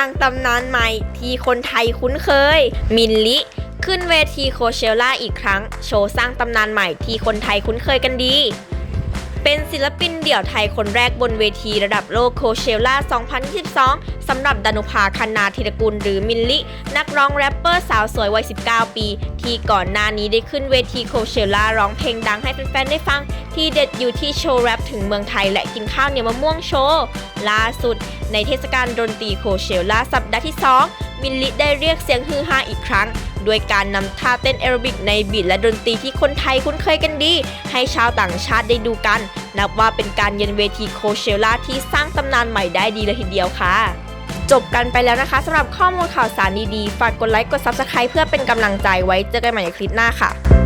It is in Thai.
างตำนานใหม่ที่คนไทยคุ้นเคย มินลิ ขึ้นเวทีโคเชล่าอีกครั้ง โชว์สร้างตำนานใหม่ที่คนไทยคุ้นเคยกันดี เป็นศิลปินเดี่ยวไทยคนแรกบนเวทีระดับโลกโคเชล่า 2022 สำหรับดานุภาคันนาธีรกุลหรือมินลิ นักร้องแรปเปอร์สาวสวยวัย 19 ปี ที่ก่อนหน้านี้ได้ขึ้นเวทีโคเชล่าร้องเพลงดังให้แฟนๆ ได้ฟัง ที่เด็ดอยู่ที่โชว์แรปถึงเมืองไทยและกินข้าวเหนียวมะม่วงโชว์ ล่าสุด ในเทศกาลดนตรีโคเชล่าสัปดาห์ที่ 2 มินลิได้เรียกเสียงฮือฮาอีกครั้ง ด้วยการนำท่าเต้นแอโรบิกในบีทและดนตรีที่คนไทยคุ้นเคยกันดี ให้ชาวต่างชาติได้ดูกัน นับว่าเป็นการเยือนเวทีโคเชล่าที่สร้างตำนานใหม่ได้ดีเลยทีเดียวค่ะจบกันไปแล้วนะคะสำหรับข้อมูลข่าวสารดีๆ ฝากกดไลค์กด Subscribe เพื่อเป็นกำลังใจไว้เจอกันใหม่ในคลิปหน้าค่ะ